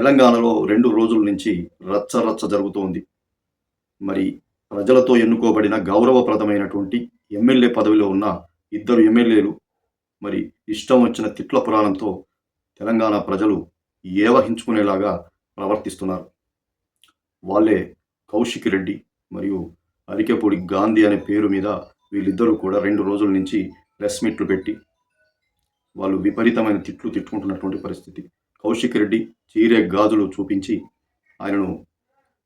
తెలంగాణలో రెండు రోజుల నుంచి రచ్చ రచ్చ జరుగుతోంది. మరి ప్రజలతో ఎన్నుకోబడిన గౌరవప్రదమైనటువంటి ఎమ్మెల్యే పదవిలో ఉన్న ఇద్దరు ఎమ్మెల్యేలు మరి ఇష్టం వచ్చిన తిట్ల పురాణంతో తెలంగాణ ప్రజలు ఏవహించుకునేలాగా ప్రవర్తిస్తున్నారు. వాళ్ళే కౌశిక్ రెడ్డి మరియు అరికెపూడి గాంధీ అనే పేరు మీద వీళ్ళిద్దరూ కూడా రెండు రోజుల నుంచి ప్రెస్ మీట్లు పెట్టి వాళ్ళు విపరీతమైన తిట్లు తిట్టుకుంటున్నటువంటి పరిస్థితి. కౌశిక్ రెడ్డి చీరే గాజులు చూపించి ఆయనను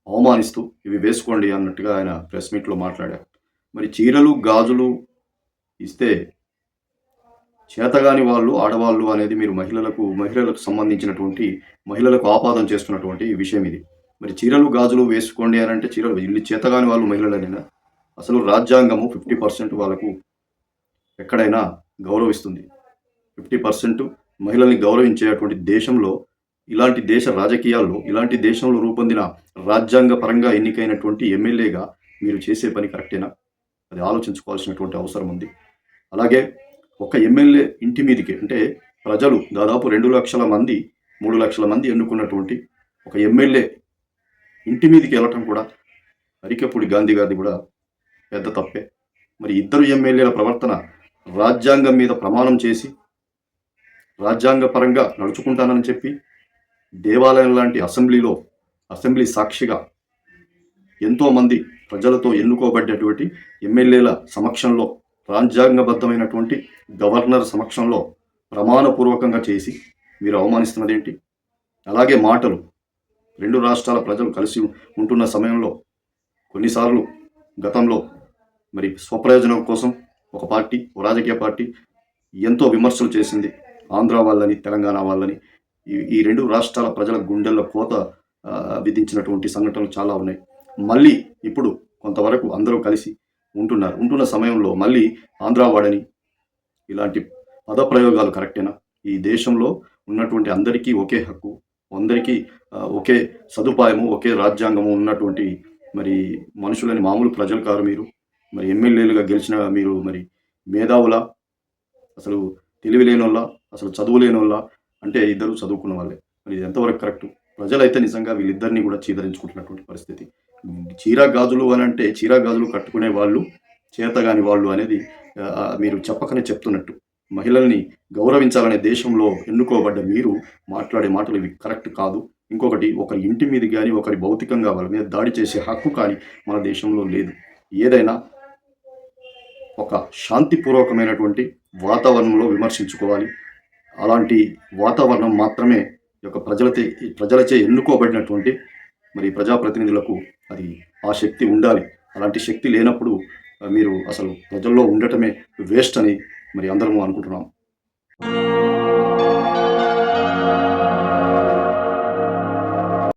అవమానిస్తూ ఇవి వేసుకోండి అన్నట్టుగా ఆయన ప్రెస్ మీట్లో మాట్లాడారు. మరి చీరలు గాజులు ఇస్తే చేతగాని వాళ్ళు ఆడవాళ్ళు అనేది మీరు మహిళలకు మహిళలకు సంబంధించినటువంటి మహిళలకు ఆపాదం చేస్తున్నటువంటి విషయం ఇది. మరి చీరలు గాజులు వేసుకోండి అని అంటే చీరలు ఇల్లు చేతగాని వాళ్ళు మహిళలైనా అసలు రాజ్యాంగము ఫిఫ్టీ పర్సెంట్ వాళ్ళకు ఎక్కడైనా గౌరవిస్తుంది. ఫిఫ్టీ పర్సెంట్ మహిళల్ని గౌరవించేటువంటి దేశంలో ఇలాంటి దేశ రాజకీయాల్లో ఇలాంటి దేశంలో రూపొందిన రాజ్యాంగ పరంగా ఎన్నికైనటువంటి ఎమ్మెల్యేగా మీరు చేసే పని కరెక్టేనా? అది ఆలోచించుకోవాల్సినటువంటి అవసరం ఉంది. అలాగే ఒక ఎమ్మెల్యే ఇంటి మీదకి అంటే ప్రజలు దాదాపు రెండు లక్షల మంది మూడు లక్షల మంది ఎన్నుకున్నటువంటి ఒక ఎమ్మెల్యే ఇంటి మీదకి వెళ్ళటం కూడా అరికెప్పుడు గాంధీ గారిది కూడా పెద్ద తప్పే. మరి ఇద్దరు ఎమ్మెల్యేల ప్రవర్తన రాజ్యాంగం మీద ప్రమాణం చేసి రాజ్యాంగ పరంగా నడుచుకుంటానని చెప్పి దేవాలయం లాంటి అసెంబ్లీలో అసెంబ్లీ సాక్షిగా ఎంతోమంది ప్రజలతో ఎన్నుకోబడ్డటువంటి ఎమ్మెల్యేల సమక్షంలో రాజ్యాంగబద్ధమైనటువంటి గవర్నర్ సమక్షంలో ప్రమాణపూర్వకంగా చేసి మీరు అవమానిస్తున్నదేంటి? అలాగే మాటలు రెండు రాష్ట్రాల ప్రజలు కలిసి ఉంటున్న సమయంలో కొన్నిసార్లు గతంలో మరి స్వప్రయోజనం కోసం ఒక పార్టీ ఒక రాజకీయ పార్టీ ఎంతో విమర్శలు చేసింది. ఆంధ్ర వాళ్ళని తెలంగాణ వాళ్ళని ఈ ఈ రెండు రాష్ట్రాల ప్రజల గుండెల్లో కోత విధించినటువంటి సంఘటనలు చాలా ఉన్నాయి. మళ్ళీ ఇప్పుడు కొంతవరకు అందరూ కలిసి ఉంటున్నారు. ఉంటున్న సమయంలో మళ్ళీ ఆంధ్ర వాడని ఇలాంటి పదప్రయోగాలు కరెక్టేనా? ఈ దేశంలో ఉన్నటువంటి అందరికీ ఒకే హక్కు అందరికీ ఒకే సదుపాయము ఒకే రాజ్యాంగము ఉన్నటువంటి మరి మనుషులని మామూలు ప్రజలు కారు మీరు. మరి ఎమ్మెల్యేలుగా గెలిచిన మీరు మరి మేధావుల? అసలు తెలివి లేనోళ్ళ అసలు చదువు లేనోళ్ళ అంటే ఇద్దరు చదువుకున్న వాళ్ళే. మరి ఇది ఎంతవరకు కరెక్ట్? ప్రజలైతే నిజంగా వీళ్ళిద్దరిని కూడా చీదరించుకుంటున్నటువంటి పరిస్థితి. చీరా గాజులు అని అంటే చీరా గాజులు కట్టుకునే వాళ్ళు చేతగాని వాళ్ళు అనేది మీరు చెప్పకనే చెప్తున్నట్టు. మహిళల్ని గౌరవించాలనే దేశంలో ఎన్నుకోబడ్డ మీరు మాట్లాడే మాటలు ఇవి కరెక్ట్ కాదు. ఇంకొకటి ఒకరి ఇంటి మీద కానీ ఒకరి భౌతికంగా వాళ్ళ మీద దాడి చేసే హక్కు కానీ మన దేశంలో లేదు. ఏదైనా ఒక శాంతిపూర్వకమైనటువంటి వాతావరణంలో విమర్శించుకోవాలి. అలాంటి వాతావరణం మాత్రమే యొక్క ప్రజలతే ప్రజలచే ఎన్నుకోబడినటువంటి మరి ప్రజాప్రతినిధులకు అది ఆ శక్తి ఉండాలి. అలాంటి శక్తి లేనప్పుడు మీరు అసలు ప్రజల్లో ఉండటమే వేస్ట్ అని మరి అందరము అనుకుంటున్నాం.